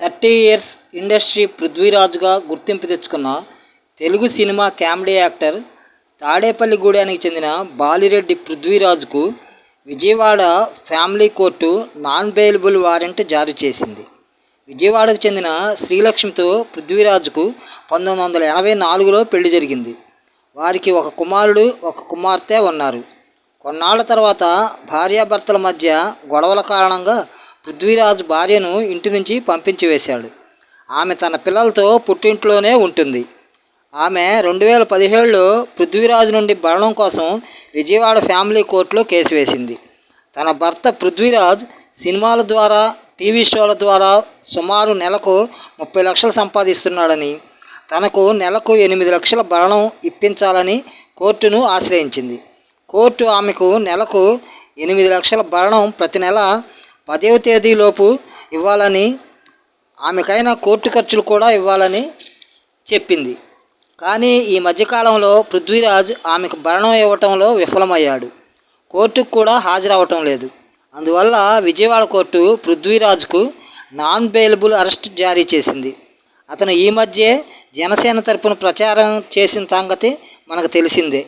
Thirty years industry పృథ్వీరాజ్గా గుర్తింపు తెచ్చుకున్న తెలుగు సినిమా కామెడీ యాక్టర్ తాడేపల్లిగూడెనికి చెందిన Bali Reddy పృథ్వీరాజ్కు Vijayawada family court non bailable warrant జారీ చేసింది. విజయవాడకు చెందిన శ్రీలక్ష్మితో పృథ్వీరాజ్కు పంతొమ్మిది వందల ఎనభై నాలుగులో పెళ్ళి జరిగింది. వారికి ఒక కుమారుడు ఒక కుమార్తె ఉన్నారు. కొన్నాళ్ళ తర్వాత భార్యాభర్తల మధ్య గొడవల కారణంగా పృథ్వీరాజ్ భార్యను ఇంటి నుంచి పంపించి వేశాడు. ఆమె తన పిల్లలతో పుట్టింట్లోనే ఉంటుంది. ఆమె రెండు వేల పదిహేడులో పృథ్వీరాజ్ నుండి భరణం కోసం విజయవాడ ఫ్యామిలీ కోర్టులో కేసు వేసింది. తన భర్త పృథ్వీరాజ్ సినిమాల ద్వారా టీవీ షోల ద్వారా సుమారు నెలకు ముప్పై లక్షలు సంపాదిస్తున్నాడని తనకు నెలకు ఎనిమిది లక్షల భరణం ఇప్పించాలని కోర్టును ఆశ్రయించింది. కోర్టు ఆమెకు నెలకు ఎనిమిది లక్షల భరణం ప్రతి నెల పదవ తేదీలోపు ఇవ్వాలని ఆమెకైనా కోర్టు ఖర్చులు కూడా ఇవ్వాలని చెప్పింది. కానీ ఈ మధ్యకాలంలో పృథ్వీరాజ్ ఆమెకు భరణం ఇవ్వటంలో విఫలమయ్యాడు. కోర్టుకు కూడా హాజరవటం లేదు. అందువల్ల విజయవాడ కోర్టు పృథ్వీరాజ్కు నాన్ బెయిలబుల్ అరెస్ట్ జారీ చేసింది. అతను ఈ మధ్యే జనసేన తరపున ప్రచారం చేసిన సంగతి మనకు తెలిసిందే.